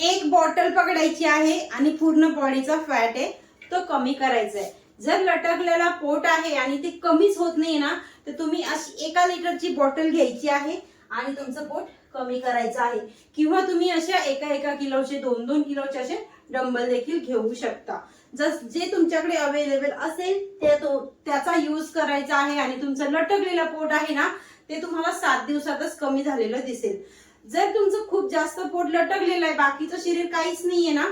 एक बॉटल पकडायची आहे आणि पूर्ण बॉडीचा फॅट आहे तो कमी करायचा आहे. जर लटकलेला पोट आहे आणि ते कमीच होत नाही ना तर तुम्ही अशी एका लिटरची बॉटल घ्यायची आहे आणि तुमचं पोट कमी करायचं आहे. किंवा तुम्ही अशा एका एका किलोचे दोन दोन किलोचे असे डंबल देखील घेऊ शकता. जस जे तुमच्याकडे अवेलेबल असेल ते तो त्याचा यूज करायचा आहे आणि तुमचं लटकलेलं पोट आहे ना ते तुम्हाला सात दिवसातच कमी झालेलं दिसेल. जर तुमचं खूप जास्त पोट लटकलेलं आहे बाकीचं शरीर काहीच नाहीये ना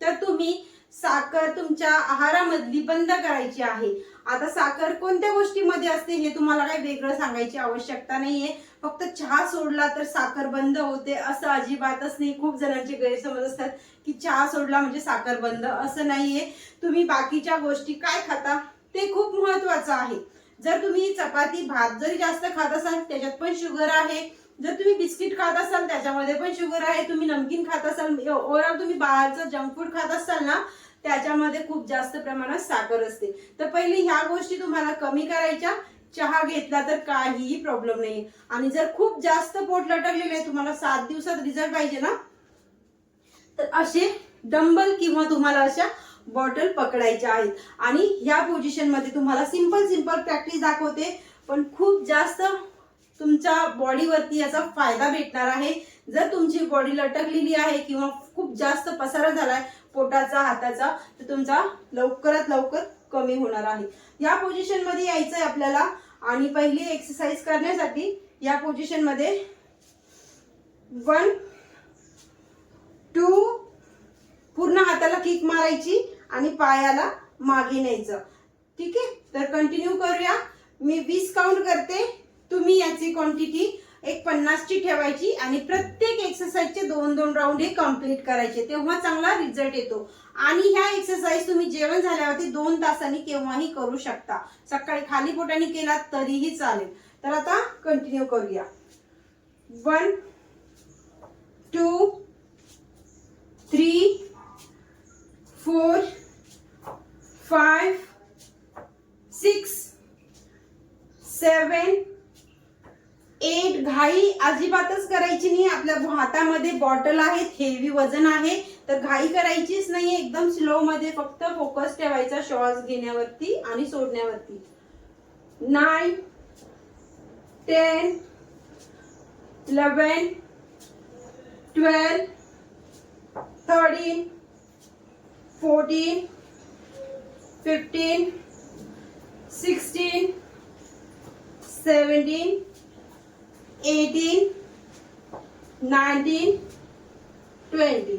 तर तुम्ही साखर तुमच्या आहारामधली बंद करायची आहे. आता साखर कोणत्या गोष्टीमध्ये असते हे तुम्हाला काही वेगळं सांगायची आवश्यकता नाहीये. फक्त चहा सोडला तर साखर बंद होते असं अजिबातच नाही. खूप जणांचे गैरसमज असतात की चहा सोडला म्हणजे साखर बंद असं नाहीये. तुम्ही बाकीच्या गोष्टी काय खाता ते खूप महत्वाचं आहे. जर तुम्ही चपाती भात जरी जास्त खात असाल त्याच्यात पण शुगर आहे जर तुम्ही बिस्किट खात असाल त्याच्यामध्ये पण शुगर आहे तुम्ही नमकीन खात असाल ओव्हरऑल तुम्ही बाहेरचं जंक फूड खात असाल ना त्याच्यामध्ये खूप जास्त प्रमाणात साखर असते. तर पहिले ह्या गोष्टी तुम्हाला कमी करायच्या. चहा घेतला तर काहीही प्रॉब्लेम नाही आणि जर खूप जास्त पोट लटकलेलं आहे तुम्हाला सात दिवसात रिझल्ट पाहिजे ना तर असे डंबल किंवा तुम्हाला अशा बॉटल पकडायच्या आहेत. आणि ह्या पोझिशनमध्ये तुम्हाला सिंपल सिंपल प्रॅक्टिस दाखवते. पण खूप जास्त तुमच्या बॉडीवरती याचा फायदा भेटणार आहे. जर तुमची बॉडी लटकलेली आहे किंवा खूप जास्त पसारा झालाय पोटाचा हाताचा तर तुमचा लवकरात लवकर कमी होणार आहे. या पोझिशनमध्ये यायचं आहे आपल्याला. आणि पहिली एक्सरसाइज करण्यासाठी या पोझिशनमध्ये वन टू पूर्ण हाताला किक मारायची आणि पायाला मागे न्यायचं. ठीक आहे? तर कंटिन्यू करूया. मी वीस काउंट करते. तुम्ही याची क्वांटिटी एक पन्नासची ठेवायची आणि प्रत्येक एक्सरसाइजचे दोन दोन राऊंड हे कंप्लीट करायचे. तेव्हा चांगला रिझल्ट येतो. आणि ह्या एक्सरसाइज तुम्ही जेवण झाल्यावरती दोन तासांनी केव्हाही करू शकता. सकाळी खाली पोटाने केला तरीही चालेल. तर आता कंटिन्यू करूया. One two three four five six seven eight घाई अजिबातच करायची नाही. आपल्या हातामध्ये बॉटल आहेत हेवी वजन आहे. तर घाई करायचीच नाही एकदम स्लो मध्ये फक्त फोकस ठेवायचा श्वास घेण्यावरती आणि सोडण्यावरती. Nine ten eleven twelve thirteen fourteen fifteen sixteen seventeen eighteen nineteen twenty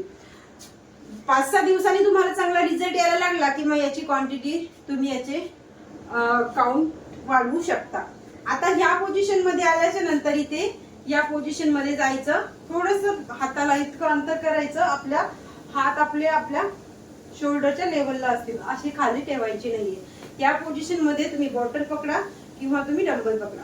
पाच सहा दिवसांनी तुम्हाला चांगला रिझल्ट यायला लागला की मग याची क्वांटिटी तुम्ही याचे काउंट वाढवू शकता. आता ह्या पोझिशनमध्ये आल्याच्यानंतर इथे या पोझिशनमध्ये जायचं. थोडस हाताला इतकं अंतर करायचं. आपल्या हात आपले आपल्या शोल्डरच्या लेवलला असतील. अशी खाली ठेवायची नाहीये. या पोझिशनमध्ये तुम्ही बॉटल पकडा किंवा तुम्ही डंबल पकडा.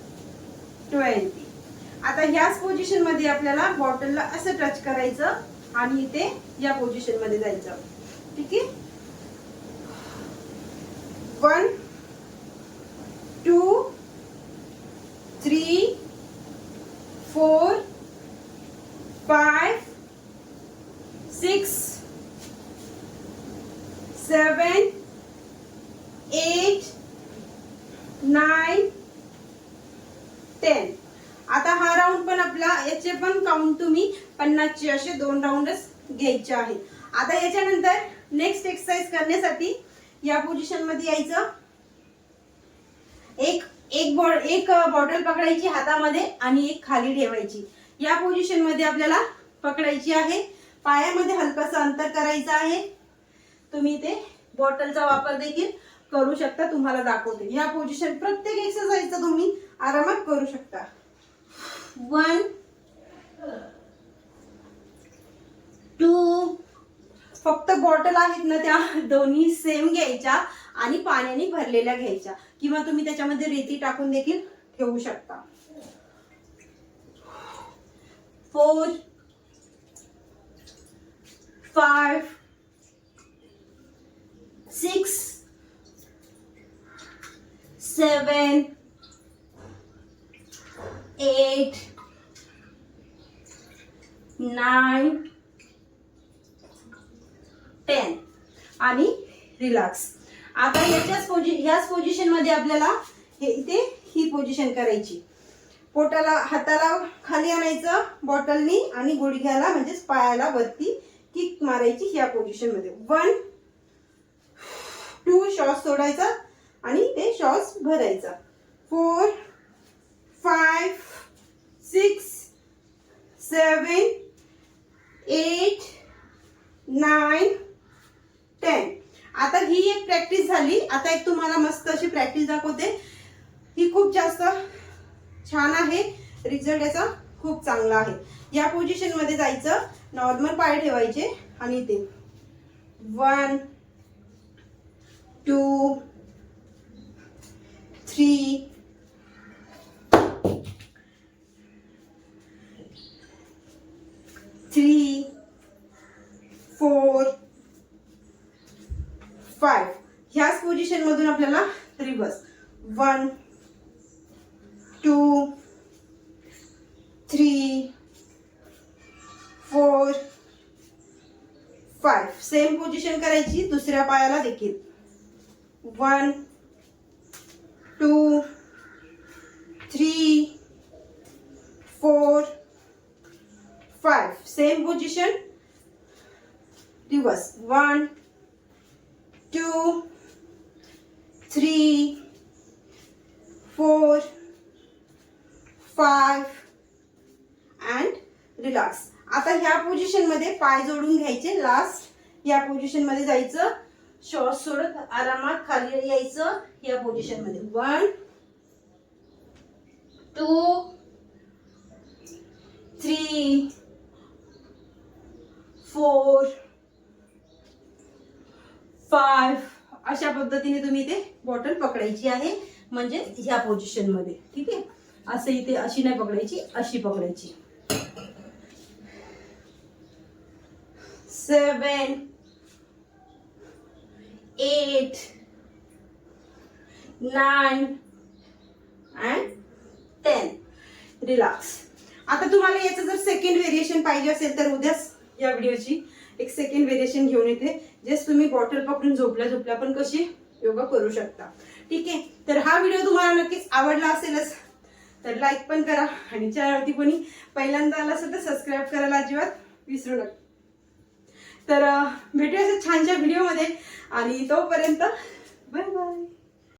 Twenty आता ह्याच पोझिशनमध्ये आपल्याला बॉटलला असं टच करायचं आणि इथे या पोझिशनमध्ये जायचं. ठीक आहे? One two three four five six seven eight nine ten आता हा राऊंड पण आपला याचे पण काउंट तुम्ही पन्नासचे असे दोन राऊंडच घ्यायचे आहे. आता याच्यानंतर नेक्स्ट एक्सरसाइज करण्यासाठी या पोझिशनमध्ये यायचं. एक एक बॉ एक बॉटल पकडायची हातामध्ये आणि एक खाली ठेवायची. या पोझिशनमध्ये आपल्याला पकडायची आहे. पायामध्ये हलकस अंतर करायचं आहे. तुम्ही ते बॉटलचा वापर देखील करू शकता तुम्हाला दाखवते. या पोझिशन प्रत्येक एक्सरसाइजचा तुम्ही आरामात करू शकता. वन टू फक्त बॉटल आहेत ना त्या दोन्ही सेम घ्यायच्या आणि पाण्याने भरलेल्या घ्यायच्या. किंवा तुम्ही त्याच्यामध्ये रेती टाकून देखील ठेवू शकता. Four five six seven eight nine ten आणि रिलॅक्स आता याच्याच पोझि ह्याच पोझिशनमध्ये आपल्याला हे इथे ही पोझिशन करायची. पोटाला हाताला खाली आणायचं बॉटलनी आणि गुडघ्याला म्हणजेच पायाला वरती किक मारायची ह्या पोझिशनमध्ये. वन टू शॉर्ट्स सोडायचा आणि ते शॉर्ट्स भरायचा. Four five, six seven eight nine ten. आता ही एक प्रॅक्टिस झाली. आता एक तुम्हाला मस्त अशी प्रॅक्टिस दाखवते. ही खूप जास्त छान आहे. रिझल्ट याचा खूप चांगला आहे. या पोझिशनमध्ये जायचं. नॉर्मल पाय ठेवायचे आणि ते. One two three three four five. ह्याच पोझिशन मधून आपल्याला reverse one two three four five same position करायची दुसऱ्या पायाला देखील. One two three four five same position reverse one two three four five and relax आता ह्या पोझिशनमध्ये पाय जोडून घ्यायचे. लास्ट या पोझिशनमध्ये जायचं. श्वास सोडत आरामात खाली यायचं या पोझिशनमध्ये one two three four five अशा पद्धतीने तुम्ही ते बॉटल पकडायची आहे. म्हणजे ह्या पोझिशनमध्ये ठीक आहे? असं इथे अशी नाही पकडायची अशी पकडायची. Seven eight nine and ten relax आता तुम्हाला याचं जर सेकंड व्हेरिएशन पाहिजे असेल तर उद्याच या व्हिडिओची एक सेकंड व्हेरिएशन घेऊन येते. जस्ट तुम्ही बॉटल पकडून झोपल्या झोपल्या पण कशी योगा करू शकता. ठीक आहे? तर हा व्हिडिओ तुम्हाला नक्कीच आवडला असेलच. तर लाईक पण करा आणि चॅनलवरती कोणी पहिल्यांदा आला असेल तर सबस्क्राईब करायला अजिबात विसरू नका. तर भेटूया छानशा व्हिडिओमध्ये आणि तोपर्यंत बाय बाय